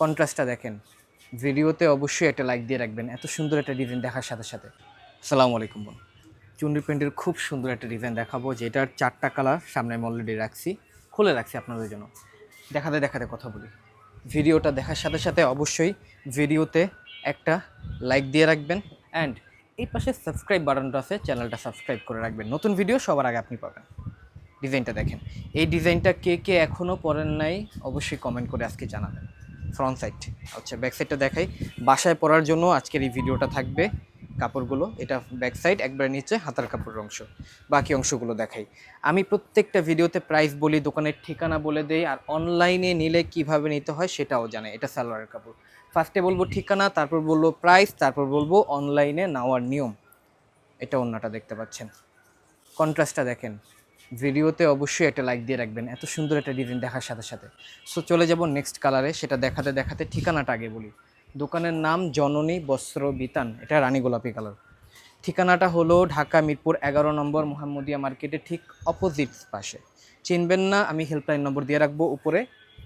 কন্ট্রাস্টটা দেখেন। ভিডিওতে অবশ্যই একটা লাইক দিয়ে রাখবেন। এত সুন্দর একটা ডিজাইন দেখার সাথে সাথে। আসসালামু আলাইকুম বোন। চুন্ডি প্রিন্টের খুব সুন্দর একটা ডিজাইন দেখাবো, যেটার চারটা কালার সামনে আমি অলরেডি রাখছি, খুলে রাখছি আপনাদের জন্য। দেখাতে দেখাতে কথা বলি। ভিডিওটা দেখার সাথে সাথে অবশ্যই ভিডিওতে একটা লাইক দিয়ে রাখবেন অ্যান্ড এই পাশে সাবস্ক্রাইব বাটনটা আছে চ্যানেলটা সাবস্ক্রাইব করে রাখবেন। নতুন ভিডিও সবার আগে আপনি পাবেন। ডিজাইনটা দেখেন। এই ডিজাইনটা কে কে এখনও পরেন নাই, অবশ্যই কমেন্ট করে আজকে জানাবেন। ফ্রন্ট সাইড আচ্ছা ব্যাক সাইডটা দেখাই। বাসায় পরার জন্য আজকের এই ভিডিওটা থাকবে কাপড়গুলো। এটা ব্যাক সাইড একবার নিচে হাতার কাপড়ের অংশ। বাকি অংশগুলো দেখাই। আমি প্রত্যেকটা ভিডিওতে প্রাইস বলি, দোকানের ঠিকানা বলে দেই, আর অনলাইনে নিলে কীভাবে নিতে হয় সেটাও জানে। এটা সালোয়ারের কাপড়। ফার্স্টে বলব ঠিকানা, তারপর বলব প্রাইস তারপর বলব অনলাইনে নেওয়ার নিয়ম। এটা অন্যটা দেখতে পাচ্ছেন। কন্ট্রাস্টটা দেখেন। ভিডিওতে অবশ্যই একটা লাইক দিয়ে রাখবেন। এত সুন্দর একটা ডিজাইন দেখার সাথে সাথে। সো চলে যাব নেক্সট কালারে সেটা দেখাতে দেখাতে ঠিকানাটা আগে বলি। দোকানের নাম জননী বস্ত্র বিতান। এটা রানী গোলাপি কালার ঠিকানাটা হলো ঢাকা মিরপুর এগারো নম্বর মোহাম্মদিয়া মার্কেটের ঠিক অপোজিট পাশে। চিনবেন না, আমি হেল্পলাইন নম্বর দিয়ে রাখব। উপরে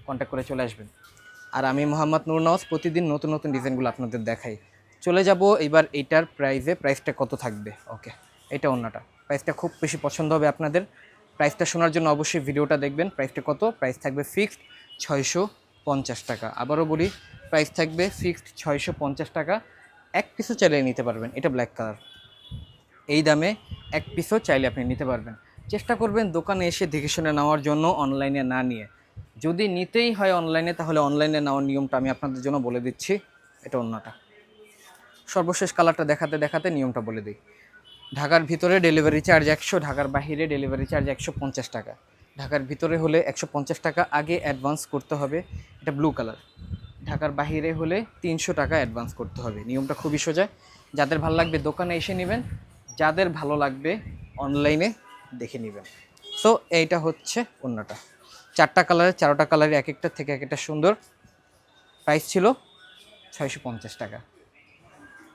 কন্ট্যাক্ট করে চলে আসবেন। আর আমি মোহাম্মদ নুর নওয়াজ, প্রতিদিন নতুন নতুন ডিজাইনগুলো আপনাদের দেখাই। চলে যাব এবার এইটার প্রাইসে প্রাইসটা কত থাকবে? ওকে এটা অন্যটা। প্রাইসটা খুব বেশি পছন্দ হবে আপনাদের। প্রাইসটা শোনার জন্য অবশ্যই ভিডিওটা দেখবেন। প্রাইসটা কত? প্রাইস থাকবে ফিক্সড ছয়শো পঞ্চাশ টাকা। আবারও বলি, প্রাইস থাকবে ফিক্সড ছয়শো পঞ্চাশ টাকা। এক পিসও চাইলে নিতে পারবেন, এটা ব্ল্যাক কালার এই দামে এক পিসও চাইলে আপনি নিতে পারবেন। চেষ্টা করবেন দোকানে এসে দেখে শুনে নেওয়ার জন্য অনলাইনে না নিয়ে। যদি নিতেই হয় অনলাইনে তাহলে অনলাইনে নেওয়ার নিয়মটা আমি আপনাদের জন্য বলে দিচ্ছি। এটা অন্যটা। সর্বশেষ কালারটা দেখাতে দেখাতে নিয়মটা বলে দিই। ঢাকার ভিতরে ডেলিভারি চার্জ একশো, ঢাকার বাহিরে ডেলিভারি চার্জ একশো পঞ্চাশ টাকা। ঢাকার ভিতরে হলে একশো পঞ্চাশ টাকা আগে অ্যাডভান্স করতে হবে, এটা ব্লু কালার ঢাকার বাহিরে হলে তিনশো টাকা অ্যাডভান্স করতে হবে, নিয়মটা খুবই সোজা। যাদের ভালো লাগবে দোকানে এসে নেবেন, যাদের ভালো লাগবে অনলাইনে দেখে নেবেন। সো এইটা হচ্ছে অন্যটা চারটা কালারের চারোটা কালারের এক একটা থেকে এক একটা সুন্দর। প্রাইস ছিল ছয়শো পঞ্চাশ টাকা।